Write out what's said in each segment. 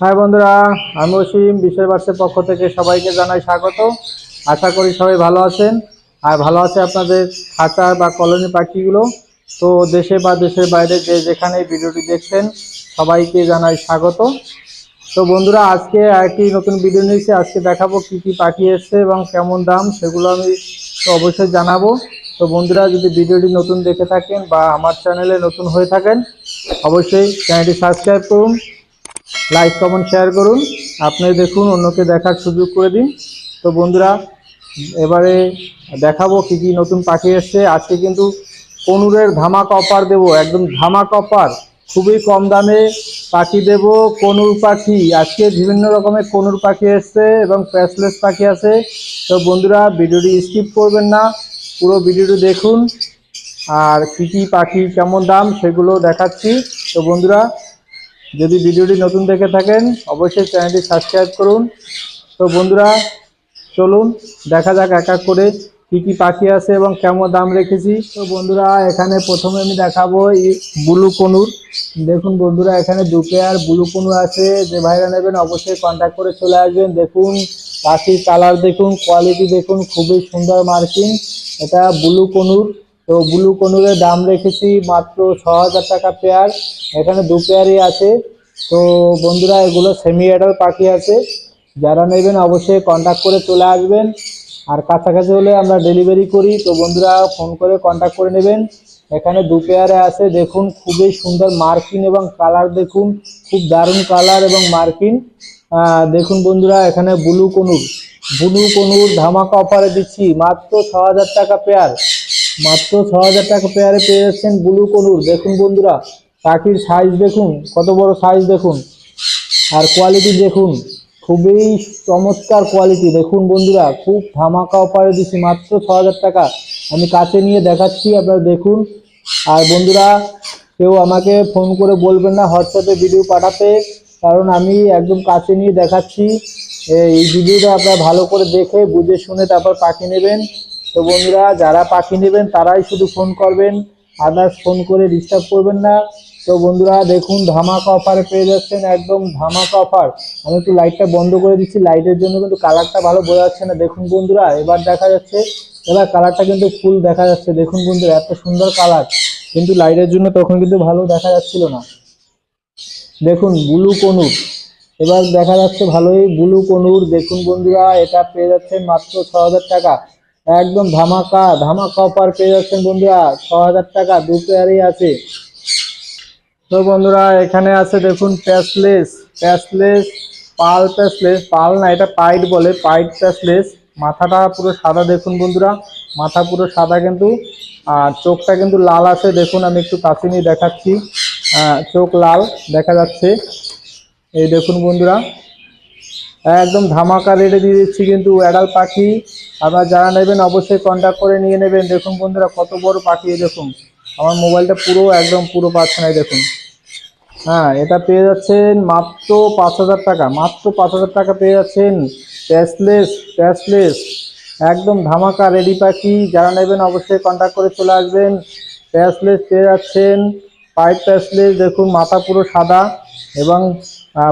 High বন্ধুরা, আমি অসীম বিষয় বার্সের পক্ষ থেকে সবাইকে জানাই স্বাগত। আশা করি সবাই ভালো আছেন। আর ভালো আছে আপনাদের খাঁচা বা কলোনি পাখিগুলো। তো দেশে বা দেশের বাইরে যে যেখানে ভিডিওটি দেখছেন, সবাইকে জানাই স্বাগত। তো বন্ধুরা, আজকে একটি নতুন ভিডিও নিয়েছি আজকে দেখাবো কি কি পাখি এসছে এবং কেমন দাম, সেগুলো আমি তো অবশ্যই জানাব। তো বন্ধুরা, যদি ভিডিওটি নতুন দেখে থাকেন বা আমার চ্যানেলে নতুন হয়ে থাকেন, অবশ্যই চ্যানেলটি সাবস্ক্রাইব করুন। লাইক কমেন্ট শেয়ার করুন। আপনি দেখুন, অন্যকে দেখার সুযোগ করে দিন। তো বন্ধুরা, এবারে দেখাবো কি কি নতুন পাখি এসছে। আজকে কিন্তু কনুরের ধামাক অফার দেবো। একদম ধামাক অফার খুবই কম দামে পাখি দেব কনুর পাখি। আজকে বিভিন্ন রকমের কনুর পাখি এসছে এবং প্যাসলেস পাখি আছে। তো বন্ধুরা, ভিডিওটি স্কিপ করবেন না। পুরো ভিডিওটি দেখুন। আর কি কি পাখি, কেমন দাম, সেগুলো দেখাচ্ছি। তো বন্ধুরা যদি ভিডিওটি নতুন দেখে থাকেন, অবশ্যই চ্যানেলটি সাবস্ক্রাইব করুন। তো বন্ধুরা, চলুন, দেখা যাক এক এক করে কি কি পাখি আছে এবং কেমন দাম রেখেছি। তো বন্ধুরা, এখানে প্রথমে আমি দেখাবো এই ব্লু কনুর। দেখুন বন্ধুরা, এখানে দু পেয়ার ব্লু কনুর আছে। যে ভাইরা নেবেন, অবশ্যই কন্ট্যাক্ট করে চলে আসবেন। দেখুন, পাখির কালার দেখুন কোয়ালিটি দেখুন, খুবই সুন্দর মার্কিং এটা ব্লু কনুর। তো ব্লু কনুরের দাম রেখেছি মাত্র ছ হাজার টাকা পেয়ার। এখানে দু পেয়ারই আছে। তো বন্ধুরা, এগুলো সেমি অ্যাডাল পাখি আছে। যারা নেবেন অবশ্যই কন্ট্যাক্ট করে চলে আসবেন। আর কাছাকাছি হলে আমরা ডেলিভারি করি। তো বন্ধুরা ফোন করে কন্ট্যাক্ট করে নেবেন। এখানে দু পেয়ারে আছে। দেখুন, খুবই সুন্দর মার্কিন এবং কালার দেখুন। খুব দারুণ কালার এবং মার্কিন। দেখুন বন্ধুরা, এখানে ব্লু কনুর। ব্লু কনুর ধামাকা অফারে দিচ্ছি। মাত্র ছ হাজার টাকা পেয়ার। মাত্র ছ হাজার টাকা পেয়ারে পেয়ে যাচ্ছেন ব্লু কনুর। দেখুন বন্ধুরা পাখির সাইজ দেখুন, কত বড় সাইজ দেখুন। আর কোয়ালিটি দেখুন, খুবই চমৎকার কোয়ালিটি দেখুন বন্ধুরা, খুব ধামাকা অফারে দিচ্ছি, মাত্র ছ টাকা। আমি কাছে নিয়ে দেখাচ্ছি, আপনারা দেখুন। আর বন্ধুরা, কেউ আমাকে ফোন করে বলবেন না হোয়াটসঅ্যাপে ভিডিও পাঠাতে, কারণ আমি একদম কাছে নিয়ে দেখাচ্ছি। এই ভিডিওটা আপনারা ভালো করে দেখে, বুঝে শুনে তারপর পাখি নেবেন। তো বন্ধুরা, যারা পাখি নেবেন, তারাই শুধু ফোন করবেন। আদার্স ফোন করে ডিস্টার্ব করবেন না। তো বন্ধুরা দেখুন, ধামাকা অফারে পেয়ে যাচ্ছেন একদম ধামাকা অফার আমি একটু লাইটটা বন্ধ করে দিচ্ছি লাইটের জন্য কিন্তু কালারটা ভালো বোঝা যাচ্ছে না। দেখুন বন্ধুরা, এবার দেখা যাচ্ছে, এবার কালারটা কিন্তু ফুল দেখা যাচ্ছে। দেখুন বন্ধুরা, এত সুন্দর কালার কিন্তু লাইটের জন্য তখন কিন্তু ভালো দেখা যাচ্ছিল না। দেখুন ব্লু কনুর। এবার দেখা যাচ্ছে ভালোই ব্লু কনুর। দেখুন বন্ধুরা, এটা পেয়ে যাচ্ছেন মাত্র ছ হাজার টাকা। একদম ধামাকা ধামাকা অফার পেয়ে যাচ্ছেন বন্ধুরা ছ হাজার টাকা। দু পেয়ারই আছে। তো বন্ধুরা, এখানে আছে দেখুন প্যাসলেস প্যাসলেস, পাল প্যাসলেস, পাল না, এটা পাইট বলে, পাইট প্যাসলেস। মাথাটা পুরো সাদা, দেখুন বন্ধুরা, মাথা পুরো সাদা কিন্তু। আর চোখটা কিন্তু লাল আছে, দেখুন আমি একটু কাছে নিয়ে দেখাচ্ছি। চোখ লাল, দেখা যাচ্ছে। এই দেখুন বন্ধুরা, একদম ধামাকা রেটে দিয়ে দিচ্ছি কিন্তু অ্যাডাল পাখি। আপনারা যারা নেবেন অবশ্যই কন্ট্যাক্ট করে নিয়ে নেবেন। দেখুন বন্ধুরা, কত বড় পাখি দেখুন। আমার মোবাইলটা পুরো একদম পুরো পাচ্ছে না দেখুন। হ্যাঁ এটা পেয়ে যাচ্ছেন মাত্র পাঁচ হাজার টাকা, মাত্র পাঁচ হাজার টাকা পেয়ে যাচ্ছেন প্যাসলেস প্যাসলেস একদম ধামাকা রেডি পাখি, যারা নেবেন অবশ্যই কন্ট্যাক্ট করে চলে আসবেন। প্যাসলেস পেয়ে যাচ্ছেন পাইপ প্যাসলেস দেখুন মাথা পুরো সাদা এবং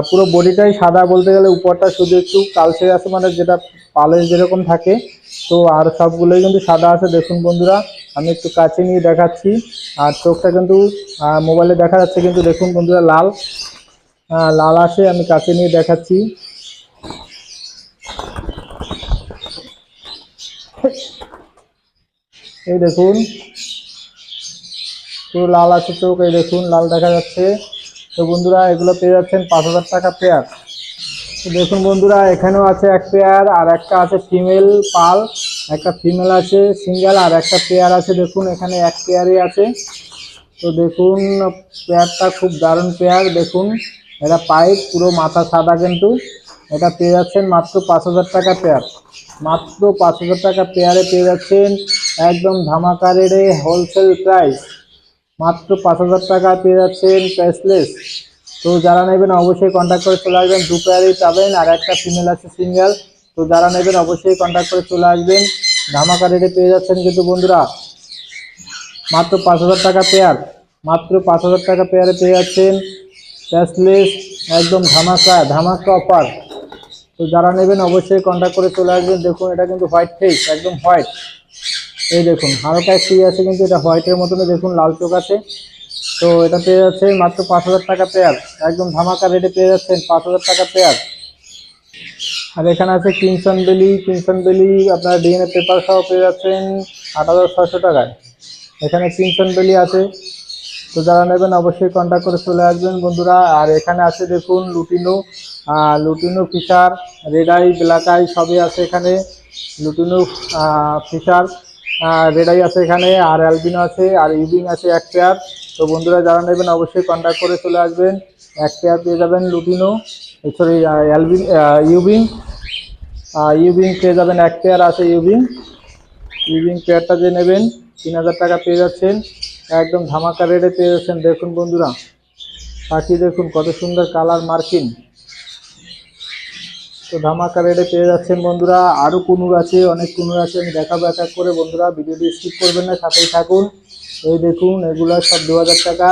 পুরো বডিটাই সাদা বলতে গেলে উপরটা শুধু একটু কালচে আছে মানে যেটা পালের যেরকম থাকে, তো আর সবগুলোই কিন্তু সাদা আছে। দেখুন বন্ধুরা, আমি একটু কাছে নিয়ে দেখাচ্ছি। আর চোখটা কিন্তু মোবাইলে দেখা যাচ্ছে কিন্তু দেখুন বন্ধুরা, লাল। লাল আসে আমি কাছে নিয়ে দেখাচ্ছি। এই দেখুন, পুরো লাল আছে চোখ, এই দেখুন, লাল দেখা যাচ্ছে। তো বন্ধুরা, এগুলো পেয়ে যাচ্ছেন পাঁচ হাজার টাকা পেয়ার দেখুন বন্ধুরা, এখানেও আছে এক পেয়ার আর একটা আছে ফিমেল পাল, একটা ফিমেল আছে সিঙ্গেল আর একটা পেয়ার আছে, দেখুন, এখানে এক পেয়ারই আছে। তো দেখুন পেয়ারটা খুব দারুণ পেয়ার দেখুন, এটা পাইপ পুরো মাথা সাদা কিন্তু, এটা পেয়ে যাচ্ছেন মাত্র পাঁচ হাজার টাকা পেয়ার মাত্র পাঁচ হাজার টাকা পেয়ারে পেয়ে যাচ্ছেন একদম ধামাকারের হোলসেল প্রাইস মাত্র পাঁচ হাজার টাকা পেয়ে যাচ্ছেন প্রাইসলেস তো যারা নেবেন অবশ্যই কন্ট্যাক্ট করে চলে আসবেন। দু পেয়ারই পাবেন আর একটা ফিমেল আছে সিঙ্গেল তো যারা নেবেন অবশ্যই কন্ট্যাক্ট করে চলে আসবেন। ধামাকা রেটে পেয়ে যাচ্ছেন কিন্তু বন্ধুরা, মাত্র পাঁচ হাজার টাকা পেয়ার মাত্র পাঁচ হাজার টাকা পেয়ারে পেয়ে যাচ্ছেন। ক্যাশলেস একদম ধামাকা ধামাকা অফার তো যারা নেবেন অবশ্যই কন্ট্যাক্ট করে চলে আসবেন। দেখুন, এটা কিন্তু হোয়াইট ফেস একদম হোয়াইট এই দেখুন হালকা একটু আছে কিন্তু এটা হোয়াইটের মতনই। দেখুন, লাল চোখ আছে। তো এটা পেয়ে যাচ্ছে মাত্র পাঁচ হাজার টাকা পেয়ার। একদম ধামাকা রেটে পেয়ে যাচ্ছেন পাঁচ হাজার টাকা পেয়ার। আর এখানে আছে কিংসন বেলি। কিংসন বেলি আপনার ডিএনএ পেপার সহ পেয়ে যাচ্ছেন আট হাজার ছয়শো টাকায়। এখানে কিংসন বেলি আছে। তো যারা নেবেন অবশ্যই কন্ট্যাক্ট করে চলে আসবেন বন্ধুরা। আর এখানে আছে দেখুন lutino. Lutino Fischer red eye black eye সবই আছে এখানে। লুটিনো ফিশার রেড আই আছে এখানে। আর অ্যালবিনো আছে। আর ইউবিং আছে এক পেয়ার তো বন্ধুরা যারা নেবেন অবশ্যই কন্ট্যাক্ট করে চলে আসবেন। এক পেয়ার পেয়ে যাবেন লুটিনো সরি অ্যালবিন ইউবিং ইউবিং পেয়ে যাবেন এক পেয়ার আছে ইউবিং ইভিং পেয়ারটা যে নেবেন, তিন হাজার টাকা পেয়ে যাচ্ছেন। একদম ধামাকা রেটে পেয়ে যাচ্ছেন। দেখুন বন্ধুরা, পাখি দেখুন, কত সুন্দর কালার মার্কিং তো ধামাকা রেটে পেয়ে যাচ্ছেন বন্ধুরা। আরও কুনুর আছে, অনেক কুনুর আছে, আমি দেখাবো এক করে বন্ধুরা। ভিডিওটি স্কিপ করবেন না, সাথেই থাকুন। এই দেখুন, এগুলো সব দু হাজার টাকা।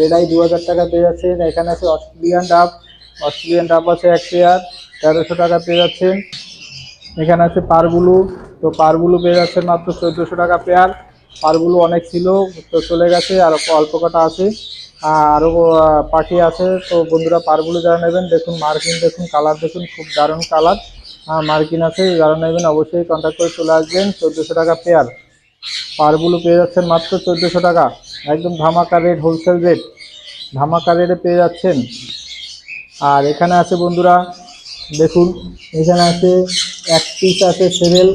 রেডাই দু হাজার টাকা পেয়ে যাচ্ছেন। এখানে আছে অস্ট্রেলিয়ান ডাব অস্ট্রেলিয়ান ডাব আছে এক পেয়ার তেরোশো টাকা পেয়ে যাচ্ছেন। এখানে আছে পারগুলো তো পারগুলো পেয়ে যাচ্ছে মাত্র চোদ্দোশো টাকা পেয়ার পারগুলো অনেক ছিল, তো চলে গেছে। আর অল্প কটা আছে। আরও পাখি আছে। তো বন্ধুরা পারগুলো যারা নেবেন, দেখুন মার্কিন, দেখুন কালার, দেখুন খুব দারুণ কালার। মার্কিন আছে, যারা নেবেন অবশ্যই কন্ট্যাক্ট করে চলে আসবেন। চোদ্দোশো টাকা পেয়ার পারগুলো পেয়ে যাচ্ছেন মাত্র চোদ্দোশো টাকা। একদম ধামাকা রেট হোলসেল রেট ধামাকা রেটে পেয়ে যাচ্ছেন। আর এখানে আছে বন্ধুরা, দেখুন, এখানে আছে এক পিস আছে সেভেল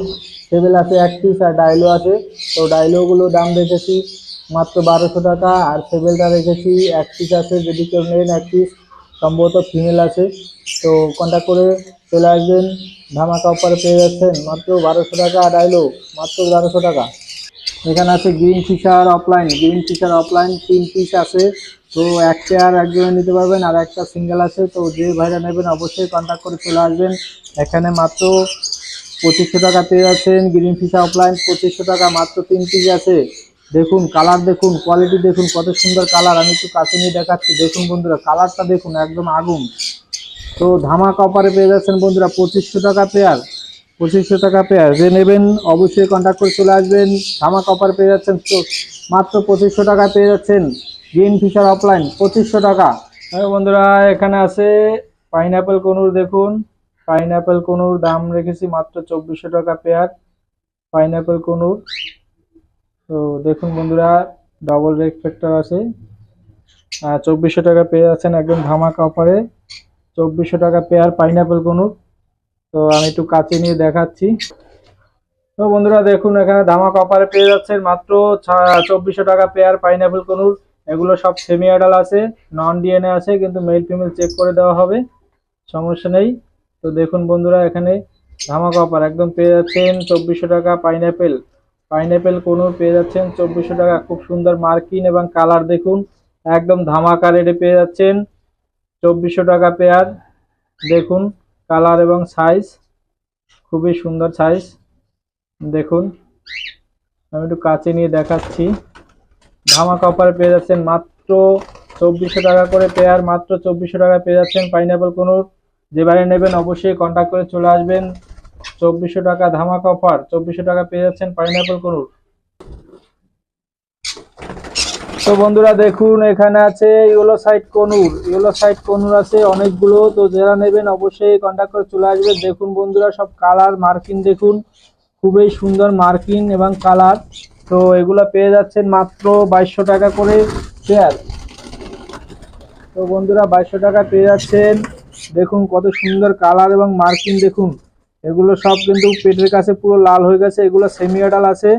সেভেল আছে এক পিস আর ডাইলো আছে। তো ডাইলোগুলো দাম রেখেছি মাত্র বারোশো টাকা আর সেভেলটা রেখেছি এক পিস আছে, যদি কেউ নেন এক পিস সম্ভবত ফিমেল আছে। তো কন্ট্যাক্ট করে চলে আসবেন। ধামাকা অফারে পেয়ে যাচ্ছেন মাত্র বারোশো টাকা আর ডাইলো মাত্র বারোশো টাকা। এখানে আছে green Fischer offline green Fischer offline তিন পিস আছে। তো এক পেয়ার একজনে নিতে পারবেন আর একটা সিঙ্গেল আছে। তো যে ভাইরা নেবেন অবশ্যই কন্ট্যাক্ট করে চলে আসবেন। এখানে মাত্র পঁচিশশো টাকা পেয়ে যাচ্ছেন গ্রিন ফিশার অফলাইন পঁচিশশো টাকা মাত্র তিন পিস আছে। দেখুন কালার দেখুন কোয়ালিটি দেখুন, কত সুন্দর কালার আমি একটু কাছে নিয়ে দেখাচ্ছি। দেখুন বন্ধুরা কালারটা দেখুন, একদম আগুন। তো ধামাকা অফারে পেয়ে যাচ্ছেন বন্ধুরা, পঁচিশশো টাকা পেয়ার পঁচিশশো টাকা পেয়ার যে নেবেন, অবশ্যই কন্ট্যাক্ট করে চলে আসবেন। ধামাকা অফার পেয়ে যাচ্ছেন। মাত্র পঁচিশশো টাকা পেয়ে যাচ্ছেন। গ্রিন ফিশার অফলাইন পঁচিশশো টাকা। বন্ধুরা, এখানে আছে পাইনাপেল কনুর, দেখুন। পাইনাপেল কনুর দাম রেখেছি মাত্র চব্বিশশো টাকা পেয়ার পাইনাপেল কনুর। তো দেখুন বন্ধুরা ডবল রেক ফ্যাক্টর আছে। চব্বিশশো টাকা পেয়ে যাচ্ছেন একদম ধামাকা অফারে চব্বিশশো টাকা পেয়ার পাইনাপেল কনুর। তো আমি একটু কাছে নিয়ে দেখাচ্ছি। তো বন্ধুরা, দেখুন, এখানে ধামাকা অফারে পেয়ে যাচ্ছেন মাত্র চব্বিশশো টাকা পেয়ার পাইনাপেল কনুর এগুলো সব সেমি অ্যাডাল আছে নন ডিএনএ আছে, কিন্তু মেল ফিমেল চেক করে দেওয়া হবে। সমস্যা নেই। তো দেখুন বন্ধুরা, এখানে ধামাকা অফার একদম পেয়ে যাচ্ছেন চব্বিশশো টাকা পাইনাপেল পাইনাপেল কোনো পেয়ে যাচ্ছেন চব্বিশশো টাকা। খুব সুন্দর মার্কিন এবং কালার দেখুন। একদম ধামাকা রেটে পেয়ে যাচ্ছেন। চব্বিশশো টাকা পেয়ার দেখুন কালার এবং সাইজ, খুবই সুন্দর সাইজ। দেখুন, আমি একটু কাছে নিয়ে দেখাচ্ছি। ধামাকা অফারে পেয়ে যাচ্ছেন মাত্র চব্বিশশো টাকা করে পেয়ার, মাত্র চব্বিশশো টাকা পেয়ে যাচ্ছেন পাইনাপেল কোনোর। যে বাইরে নেবেন অবশ্যই কন্ট্যাক্ট করে চলে আসবেন। চব্বিশশো টাকা ধামাকা অফার, চব্বিশশো টাকা পেয়ে যাচ্ছেন পাইনাপেল কোনোর। তো বন্ধুরা দেখুন, এখানে আছে yellow side conure. Yellow side conure আছে অনেকগুলো, তো যারা নেবেন অবশ্যই কন্ট্যাক্ট করে চলে আসবেন। দেখুন বন্ধুরা, সব কালার মার্কিন দেখুন। খুবই সুন্দর মার্কিং এবং কালার তো এগুলো পেয়ে যাচ্ছেন মাত্র বাইশশো টাকা করে পেয়ার তো বন্ধুরা, বাইশশো টাকা পেয়ে যাচ্ছেন। দেখুন কত সুন্দর কালার এবং মার্কিন দেখুন। এগুলো সব কিন্তু পেটের কাছে পুরো লাল হয়ে গেছে, এগুলো সেমি অ্যাডাল আছে।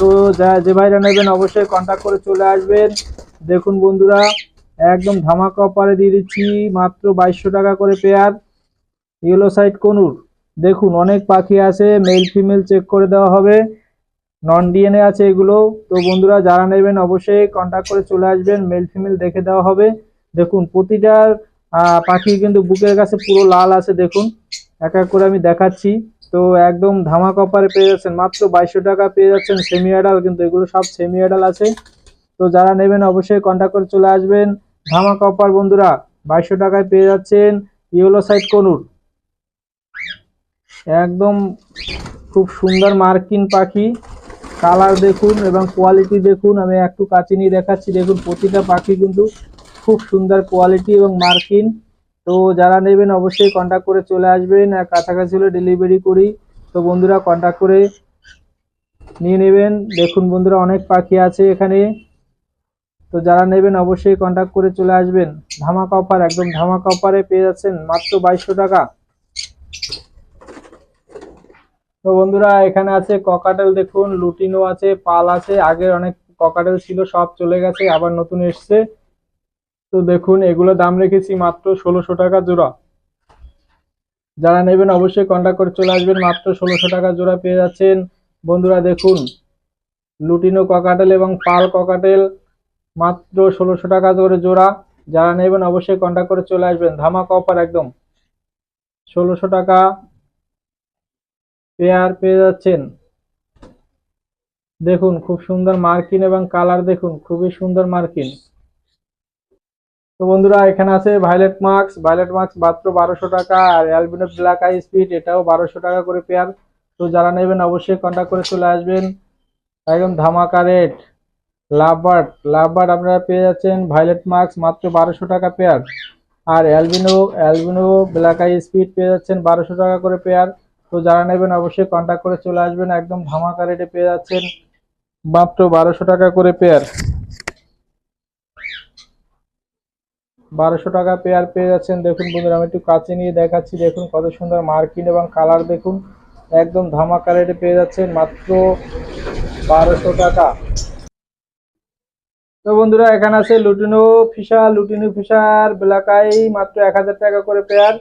তো যা যে ভাইরা নেবেন অবশ্যই কন্ট্যাক্ট করে চলে আসবেন। দেখুন বন্ধুরা, একদম ধামাকা অফারে দিয়ে দিচ্ছি মাত্র বাইশশো টাকা করে পেয়ার ইয়েলো সাইড কনুর, দেখুন অনেক পাখি আছে মেল ফিমেল চেক করে দেওয়া হবে। নন ডিএনএ আছে এগুলো। তো বন্ধুরা, যারা নেবেন অবশ্যই কন্ট্যাক্ট করে চলে আসবেন মেল ফিমেল দেখে দেওয়া হবে। দেখুন প্রতিটার পাখি কিন্তু বুকের কাছে পুরো লাল আছে, দেখুন। এক এক করে আমি দেখাচ্ছি। তো একদম ধামাক অফারে পেয়ে যাচ্ছেন। মাত্র বাইশশো টাকা পেয়ে যাচ্ছেন সেমি অ্যাডাল কিন্তু এগুলো সব সেমি অ্যাডাল আছে। তো যারা নেবেন অবশ্যই কন্ট্যাক্ট করে চলে আসবেন। ধামাক অফার বন্ধুরা, বাইশশো টাকায় পেয়ে যাচ্ছেন ইয়েলো সাইড কনুর। একদম খুব সুন্দর মার্কিন পাখি। কালার দেখুন এবং কোয়ালিটি দেখুন। আমি একটু কাছে নিয়ে দেখাচ্ছি। দেখুন, প্রতিটা পাখি কিন্তু খুব সুন্দর কোয়ালিটি এবং মার্কিন। তো যারা নেবেন অবশ্যই কন্ট্যাক্ট করে চলে আসবেন আর কাছাকাছি হলে ডেলিভারি করি। তো বন্ধুরা কন্ট্যাক্ট করে নিয়ে নেবেন। দেখুন বন্ধুরা অনেক পাখি আছে এখানে। তো যারা নেবেন অবশ্যই কন্ট্যাক্ট করে চলে আসবেন। ধামাকা অফার একদম ধামাকা অফারে পেয়ে যাচ্ছেন মাত্র বাইশশো টাকা। তো বন্ধুরা এখানে আছে ককাটেল দেখুন, লুটিনো আছে, পাল আছে আগে অনেক ককাটেল ছিল, সব চলে গেছে, আবার নতুন এসছে। তো দেখুন, এগুলো দাম রেখেছি মাত্র ষোলোশো টাকা জোড়া। যারা নেবেন অবশ্যই কন্ট্যাক্ট করে চলে আসবেন, মাত্র ষোলোশো টাকা জোড়া পেয়ে যাচ্ছেন। বন্ধুরা দেখুন, লুটিনো ককাটেল এবং পাল ককাটেল মাত্র ষোলোশো টাকা করে জোড়া। যারা নেবেন অবশ্যই কন্ট্যাক্ট করে চলে আসবেন। ধামাকা অফার একদম। ষোলোশো টাকা পেয়ার পেয়ে যাচ্ছেন। দেখুন, খুব সুন্দর মার্কিন এবং কালার দেখুন, খুবই সুন্দর মার্কিন। তো বন্ধুরা, এখানে আছে ভায়োলেট মার্কস ভায়োলেট মার্কস মাত্র বারোশো টাকা আর অ্যালবিনো ব্ল্যাক আই স্পিড এটাও বারোশো টাকা করে পেয়ার তো যারা নেবেন অবশ্যই কন্ট্যাক্ট করে চলে আসবেন। একদম ধামাকা রেট লাভবার্ড লাভবার্ড আপনারা পেয়ে যাচ্ছেন ভায়োলেট মার্কস মাত্র বারোশো টাকা পেয়ার আর albino albino black eye speed পেয়ে যাচ্ছেন বারোশো টাকা করে পেয়ার তো যারা নেবেন অবশ্যই কন্ট্যাক্ট করে চলে আসবেন। একদম ধামাকা রেটে পেয়ে যাচ্ছেন। মাত্র বারোশো টাকা করে পেয়ার বারোশো টাকা পেয়ার পেয়ে যাচ্ছেন। দেখুন বন্ধুরা, আমি একটু কাছে নিয়ে দেখাচ্ছি। দেখুন কত সুন্দর মার্কিন এবং কালার দেখুন। একদম ধামাকা রেটে পেয়ে যাচ্ছেন মাত্র বারোশো টাকা। তো বন্ধুরা, এখানে আছে লুটিনো ফিশার লুটিনো ফিশার বেলাকাই মাত্র এক হাজার টাকা করে পেয়ার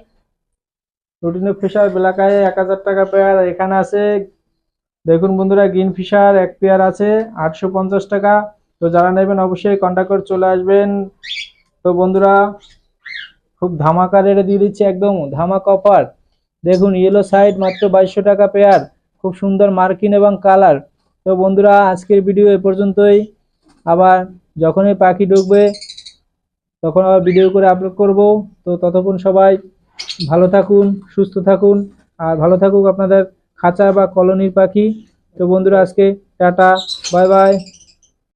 লুটিনো ফিশার বেলাকাই এক হাজার টাকা পেয়ার এখানে আছে, দেখুন বন্ধুরা গ্রিন ফিশার এক পেয়ার আছে, আটশো পঞ্চাশ টাকা। তো যারা নেবেন অবশ্যই কন্ট্যাক্ট করে চলে আসবেন। তো বন্ধুরা, খুব ধামাকা রেটে দিয়ে দিচ্ছে একদম ধামাকা অফার দেখুন ইয়েলো সাইড মাত্র বাইশশো টাকা পেয়ার খুব সুন্দর মার্কিন এবং কালার। তো বন্ধুরা, আজকের ভিডিও এ পর্যন্তই। আবার যখনই পাখি ঢুকবে, তখন আবার ভিডিও করে আপলোড করব। তো ততক্ষণ সবাই ভালো থাকুন, সুস্থ থাকুন, আর ভালো থাকুক আপনাদের খাঁচা বা কলোনির পাখি। তো বন্ধুরা, আজকে টাটা, বাই বাই।